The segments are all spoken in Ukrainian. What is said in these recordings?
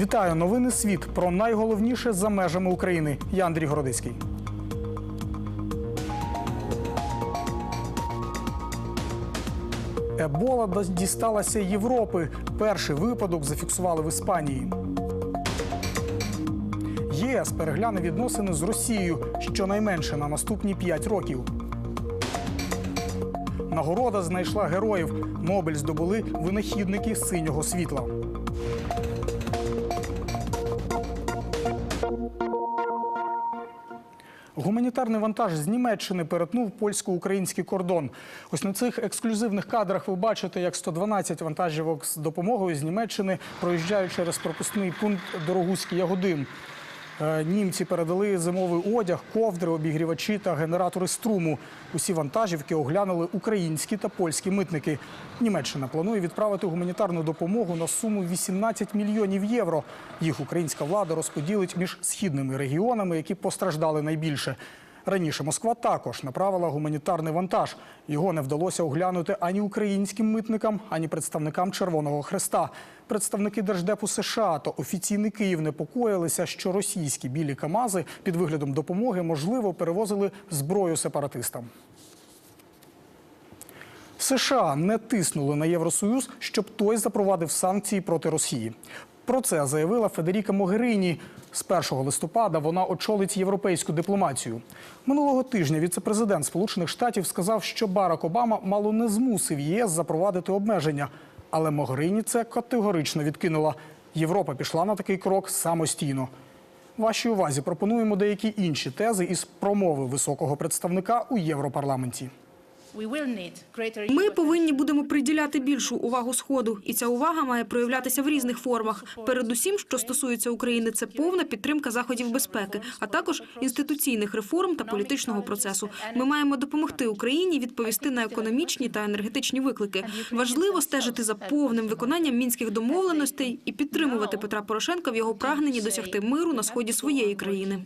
Вітаю! Новини світ про найголовніше за межами України. Я Андрій Городицький. Ебола дісталася Європи. Перший випадок зафіксували в Іспанії. ЄС перегляне відносини з Росією щонайменше на наступні 5 років. Нагорода знайшла героїв. Нобель здобули винахідники синього світла. Гуманітарний вантаж з Німеччини перетнув польсько-український кордон. Ось на цих ексклюзивних кадрах ви бачите, як 112 вантажівок з допомогою з Німеччини проїжджають через пропускний пункт Дорогуський Ягодин. Е, Німці передали зимовий одяг, ковдри, обігрівачі та генератори струму. Усі вантажівки оглянули українські та польські митники. Німеччина планує відправити гуманітарну допомогу на суму 18 мільйонів євро. Їх українська влада розподілить між східними регіонами, які постраждали найбільше. Раніше Москва також направила гуманітарний вантаж. Його не вдалося оглянути ані українським митникам, ані представникам Червоного Хреста. Представники Держдепу США та офіційний Київ непокоїлися, що російські білі камази під виглядом допомоги можливо перевозили зброю сепаратистам. США не тиснули на Євросоюз, щоб той запровадив санкції проти Росії. Про це заявила Федеріка Могерині. З 1 листопада вона очолить європейську дипломацію. Минулого тижня віцепрезидент Сполучених Штатів сказав, що Барак Обама мало не змусив ЄС запровадити обмеження. Але Могерині це категорично відкинула. Європа пішла на такий крок самостійно. Вашій увазі пропонуємо деякі інші тези із промови високого представника у Європарламенті. Ми повинні будемо приділяти більшу увагу сходу, і ця увага має проявлятися в різних формах. Передусім, що стосується України, це повна підтримка заходів безпеки, а також інституційних реформ та політичного процесу. Ми маємо допомогти Україні відповісти на економічні та енергетичні виклики. Важливо стежити за повним виконанням мінських домовленостей і підтримувати Петра Порошенка в його прагненні досягти миру на сході своєї країни.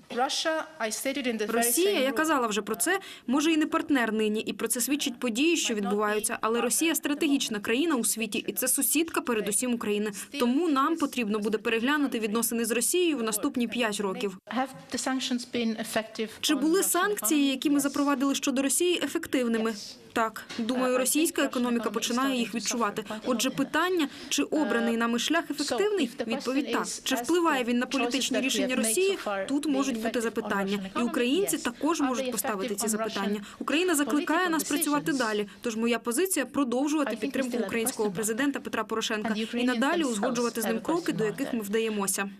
Росія, я казала вже про це, може і не партнер нині, і про це свідчать події, що відбуваються. Але Росія стратегічна країна у світі, і це сусідка, передусім України. Тому нам потрібно буде переглянути відносини з Росією в наступні п'ять років. Чи були санкції, які ми запровадили щодо Росії, ефективними? Так, думаю, російська економіка починає їх відчувати. Отже, питання, чи обраний нами шлях ефективний? Відповідь так. Чи впливає він на політичні рішення Росії? Тут можуть бути запитання, і українці також можуть поставити ці запитання. Україна закликає нас працювати далі. Тож моя позиція продовжувати підтримку українського президента Петра Порошенка і надалі узгоджувати з ним кроки, до яких ми вдаємося.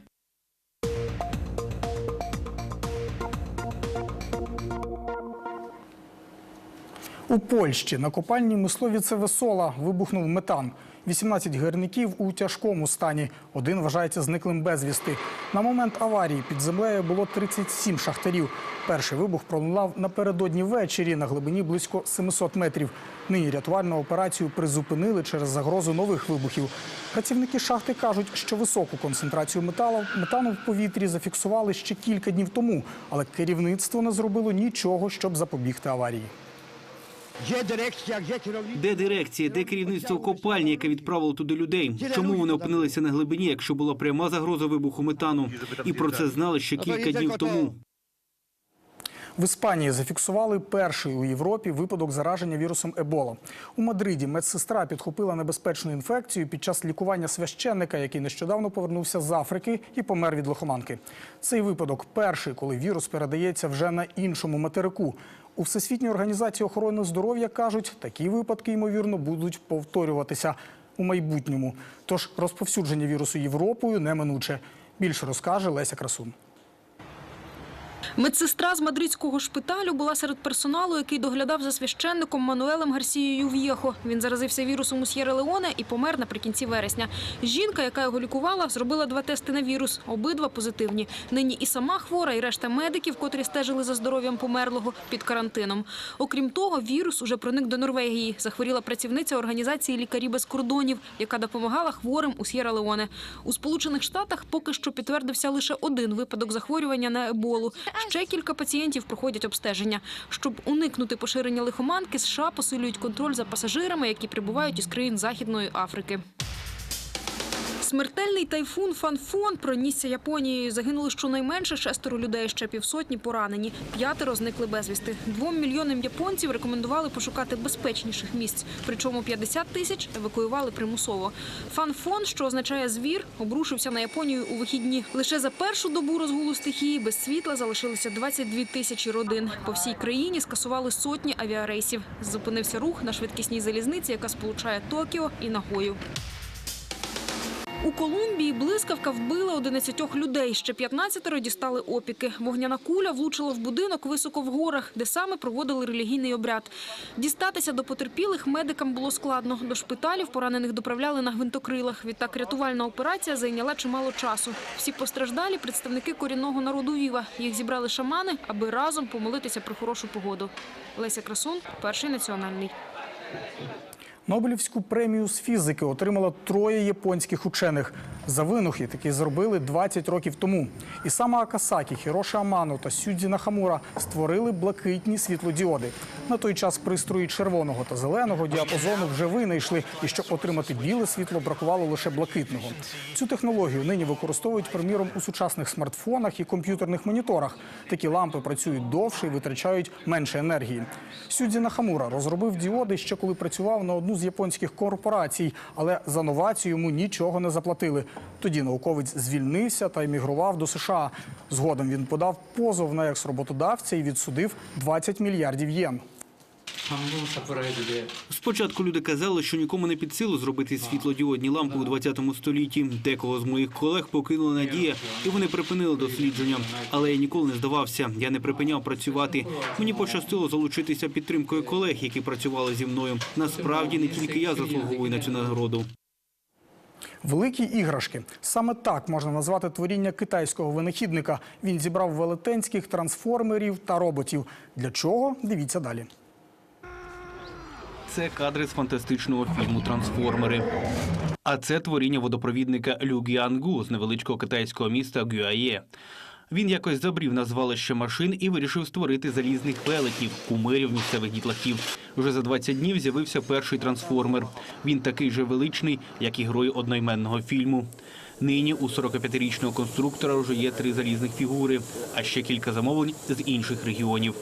У Польщі на копальні Мисловіце Весола вибухнув метан. 18 гірників у тяжкому стані. Один вважається зниклим безвісти. На момент аварії під землею було 37 шахтарів. Перший вибух пролунав напередодні ввечері на глибині близько 700 метрів. Нині рятувальну операцію призупинили через загрозу нових вибухів. Працівники шахти кажуть, що високу концентрацію металу метану в повітрі зафіксували ще кілька днів тому, але керівництво не зробило нічого, щоб запобігти аварії. Є дирекція, є керівник. Де дирекція, де керівництво копальні, яке відправило туди людей? Чому вони опинилися на глибині, якщо була пряма загроза вибуху метану? І про це знали ще кілька днів тому. В Іспанії зафіксували перший у Європі випадок зараження вірусом Ебола. У Мадриді медсестра підхопила небезпечну інфекцію під час лікування священника, який нещодавно повернувся з Африки і помер від лихоманки. Цей випадок перший, коли вірус передається вже на іншому материку. У Всесвітній організації охорони здоров'я кажуть, такі випадки ймовірно будуть повторюватися у майбутньому. Тож розповсюдження вірусу Європою неминуче. Більше розкаже Леся Красун. Медсестра з мадридського шпиталю була серед персоналу, який доглядав за священником Мануелем Гарсією В'єхо. Він заразився вірусом у С'єра-Леоне і помер наприкінці вересня. Жінка, яка його лікувала, зробила два тести на вірус. Обидва позитивні. Нині і сама хвора, і решта медиків, котрі стежили за здоров'ям померлого, під карантином. Окрім того, вірус уже проник до Норвегії. Захворіла працівниця організації Лікарі без кордонів, яка допомагала хворим у С'єра-Леоне. У Сполучених Штатах поки що підтвердився лише один випадок захворювання на еболу. Ще кілька пацієнтів проходять обстеження. Щоб уникнути поширення лихоманки, США посилюють контроль за пасажирами, які прибувають із країн Західної Африки. Смертельний тайфун Фанфон пронісся Японією. Загинули щонайменше шестеро людей, ще півсотні поранені. П'ятеро зникли безвісти. Двом мільйонам японців рекомендували пошукати безпечніших місць. Причому 50 тисяч евакуювали примусово. Фанфон, що означає звір, обрушився на Японію у вихідні. Лише за першу добу розгулу стихії без світла залишилося 22 тисячі родин. По всій країні скасували сотні авіарейсів. Зупинився рух на швидкісній залізниці, яка сполучає Токіо і Нагою. У Колумбії блискавка вбила 11 людей. Ще 15 дістали опіки. Вогняна куля влучила в будинок високо в горах, де саме проводили релігійний обряд. Дістатися до потерпілих медикам було складно. До шпиталів поранених доправляли на гвинтокрилах. Відтак рятувальна операція зайняла чимало часу. Всі постраждалі – представники корінного народу Віва. Їх зібрали шамани, аби разом помолитися про хорошу погоду. Леся Красун, перший національний. Нобелівську премію з фізики отримало троє японських учених. За винухи такі зробили 20 років тому. І саме Акасакі, Хіроші Амано та Сюдзі Нахамура створили блакитні світлодіоди. На той час пристрої червоного та зеленого діапазону вже винайшли, і щоб отримати біле світло, бракувало лише блакитного. Цю технологію нині використовують, приміром, у сучасних смартфонах і комп'ютерних моніторах. Такі лампи працюють довше і витрачають менше енергії. Сюдзі Нахамура розробив діоди ще коли працював на одну з японських корпорацій, але за новацію йому нічого не заплатили. Тоді науковець звільнився та емігрував до США. Згодом він подав позов на екс-роботодавця і відсудив 20 мільярдів єн. Спочатку люди казали, що нікому не під силу зробити світлодіодні лампи у 20 столітті. Декого з моїх колег покинула надія, і вони припинили дослідження. Але я ніколи не здавався. Я не припиняв працювати. Мені пощастило залучитися підтримкою колег, які працювали зі мною. Насправді не тільки я заслуговую на цю нагороду. Великі іграшки саме так можна назвати творіння китайського винахідника. Він зібрав велетенських трансформерів та роботів. Для чого? Дивіться далі. Це кадри з фантастичного фільму Трансформери. А це творіння водопровідника Лю Гіангу з невеличкого китайського міста Гюає. Він якось забрів на звалище машин і вирішив створити залізних велетнів, кумирів місцевих дітлахів. Вже за 20 днів з'явився перший трансформер. Він такий же величний, як і герой одноіменного фільму. Нині у 45-річного конструктора вже є три залізних фігури, а ще кілька замовлень з інших регіонів.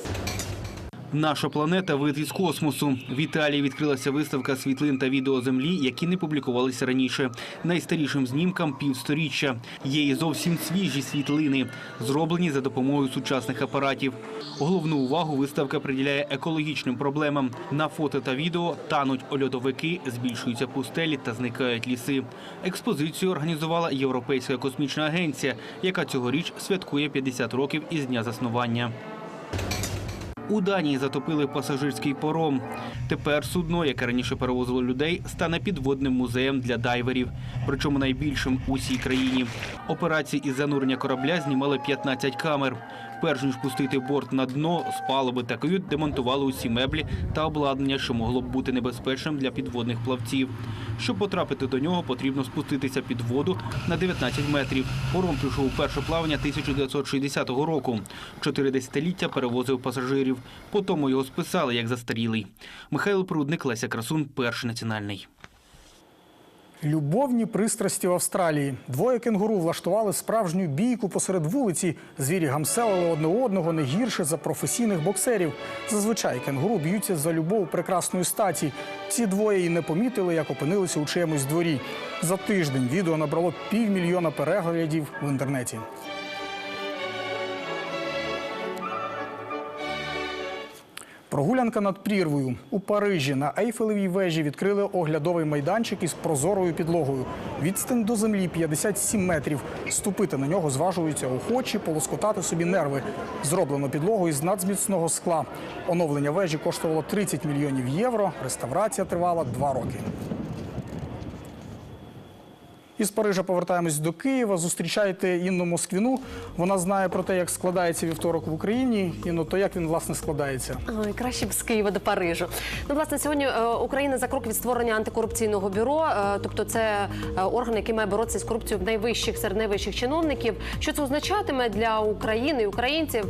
Наша планета вид із космосу. В Італії відкрилася виставка світлин та відео землі, які не публікувалися раніше. Найстарішим знімкам півсторіччя. Є і зовсім свіжі світлини, зроблені за допомогою сучасних апаратів. Головну увагу виставка приділяє екологічним проблемам. На фото та відео тануть льодовики, збільшуються пустелі та зникають ліси. Експозицію організувала Європейська космічна агенція, яка цьогоріч святкує 50 років із дня заснування. У Данії затопили пасажирський паром. Тепер судно, яке раніше перевозило людей, стане підводним музеєм для дайверів, причому найбільшим у всій країні. Операції із занурення корабля знімали 15 камер. Перш ніж пустити борт на дно, з палуби та кают демонтували усі меблі та обладнання, що могло б бути небезпечним для підводних плавців. Щоб потрапити до нього, потрібно спуститися під воду на 19 метрів. Паром прийшов у перше плавання 1960 року. Чотири десятиліття перевозив пасажирів. Потім його списали як застарілий. Михайло Прудник, Леся Красун, перший національний. Любовні пристрасті в Австралії. Двоє кенгуру влаштували справжню бійку посеред вулиці. Звірі гамселили одне одного не гірше за професійних боксерів. Зазвичай кенгуру б'ються за любов прекрасної статі. Ці двоє і не помітили, як опинилися у чиємусь дворі. За тиждень відео набрало півмільйона переглядів в інтернеті. Прогулянка над прірвою у Парижі на Ейфелевій вежі відкрили оглядовий майданчик із прозорою підлогою. Відстань до землі 57 метрів. Ступити на нього зважуються охочі, полоскотати собі нерви. Зроблено підлогу із надзміцного скла. Оновлення вежі коштувало 30 мільйонів євро. Реставрація тривала два роки. Із Парижа повертаємось до Києва. Зустрічайте Інну Москвіну. Вона знає про те, як складається вівторок в Україні. Інно, то як він власне складається? Ой, краще б з Києва до Парижу. Ну, власне, сьогодні е, Україна за крок від створення антикорупційного бюро, е, тобто це е, орган, який має боротися з корупцією в найвищих серед найвищих чиновників. Що це означатиме для України і українців?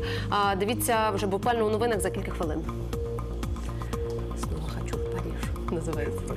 Дивіться вже буквально у новинах за кілька хвилин. Знову хочу в Париж. Називається.